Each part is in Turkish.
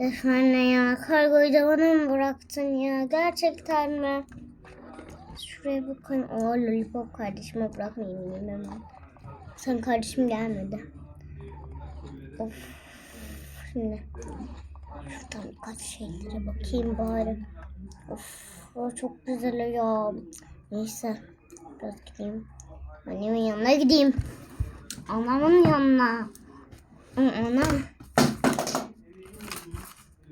Öf anne ya kargoyu da bana mı bıraktın ya? Gerçekten mi? Şuraya bakın. Oo lollipop kardeşime bırakmayayım hemen. Sen kardeşim gelmedi. Of. Şimdi şuradan birkaç şeylere bakayım bari. Of. O çok güzel ya. Neyse. Biraz gideyim. Annemin yanına gideyim. Anamın yanına.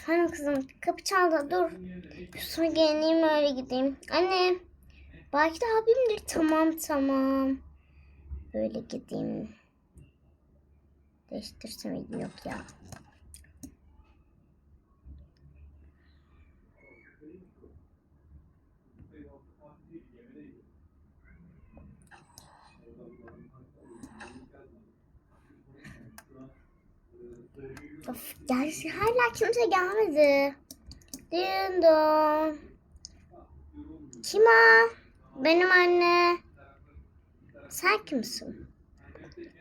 Efendim kızım kapı çaldı dur. Üstüme giyineyim öyle gideyim. Anne. Belki de abimdir. Tamam tamam. Böyle gideyim. Değiştirsem yok ya. Of gerçi hala kimse gelmedi. Dindo. Kim o? Benim anne. Sen kimsin?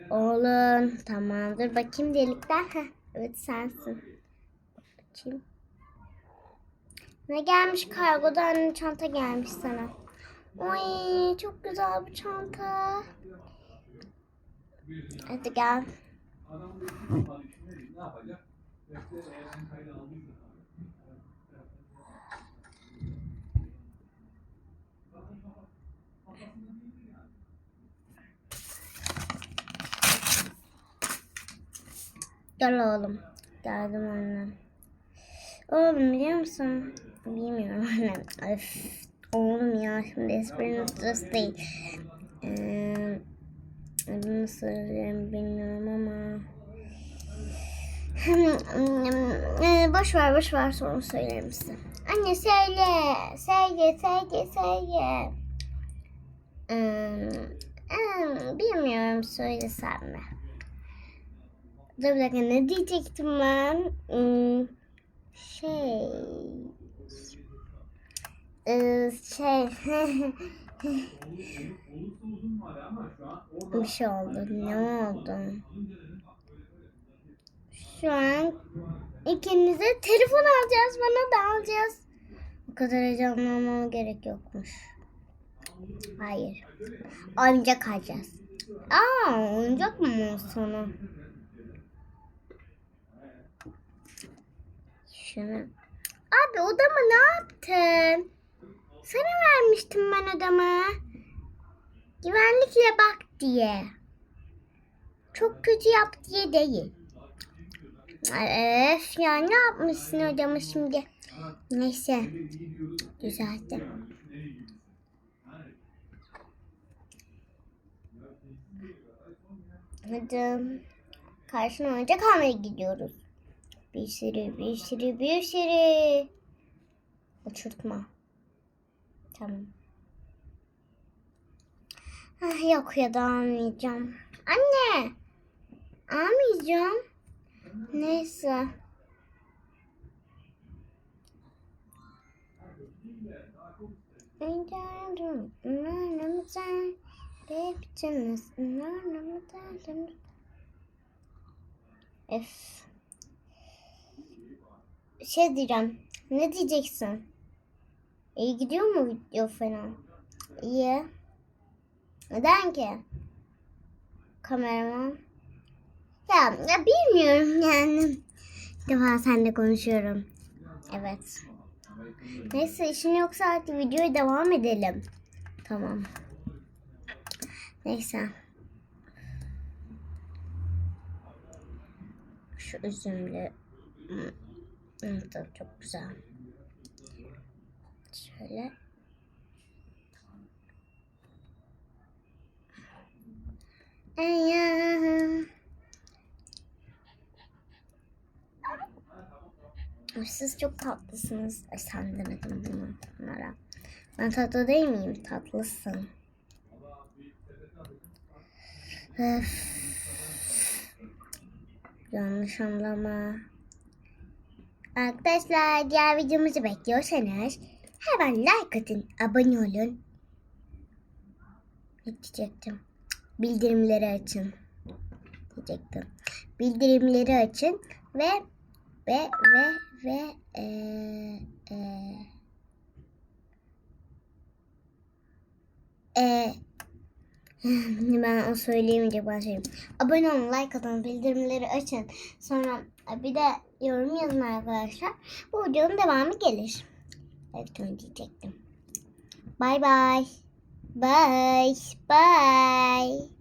Oğlum tamamdır. Bakayım delikten. Heh, evet sensin. Bakayım. Ne gelmiş kargodan çanta gelmiş sana. Oy çok güzel bu çanta. Hadi gel. Gel oğlum. Geldim annem. Oğlum biliyor musun? Bilmiyorum annem. Öf. Oğlum ya şimdi esprinin sırası değil. Ee, adını söyleyeyim bilmiyorum ama. Ee, boş ver boş ver sonra söylerim size. Anne söyle. Söyle söyle söyle. Ee, ee, bilmiyorum söylesem mi? Dur bir dakika ne diyecektim ben? Hmm, şey... Ee, şey... bir şey oldu. Ne oldu? Şu an ikinize telefon alacağız. Bana da alacağız. Bu kadar heyecanlanmama gerek yokmuş. Hayır. Oyuncak alacağız. Aa, oyuncak mı sana? Şunu. Abi odama ne yaptın? Sana vermiştim ben odama. Güvenlikle bak diye. Çok kötü yap diye değil. Öf ya ne yapmışsın odama şimdi? Neyse. Güzeldi. Hadi. Karşına oyuncak almaya gidiyoruz. Bir sürü, bir sürü, bir sürü. Uçurtma. Tamam. Ah, yok ya da almayacağım. Anne. Almayacağım. Neyse. F. Şey diyeceğim. Ne diyeceksin? İyi gidiyor mu video falan? İyi. Neden ki? Kameraman. Ya, ya bilmiyorum yani. Bir defa seninle konuşuyorum. Evet. Neyse işin yoksa artık videoya devam edelim. Tamam. Neyse. Şu üzümlü. Tadı çok güzel. Şöyle. Ay. Siz çok tatlısınız. Ay sen demedim bunu onlara. Ben tatlı değil miyim? Tatlısın. Öf. Yanlış anlama. Arkadaşlar diğer videomuzu bekliyorsanız hemen like atın, abone olun. Ne diyecektim? Bildirimleri açın. Diyecektim. Bildirimleri açın ve ve ve ve eee eee eee ben o söyleyemeyecek söyleyeyim. Abone olun, like atın, bildirimleri açın. Sonra e, bir de yorum yazın arkadaşlar. Bu videonun devamı gelir. Evet onu diyecektim. Bye bye. Bye. Bye.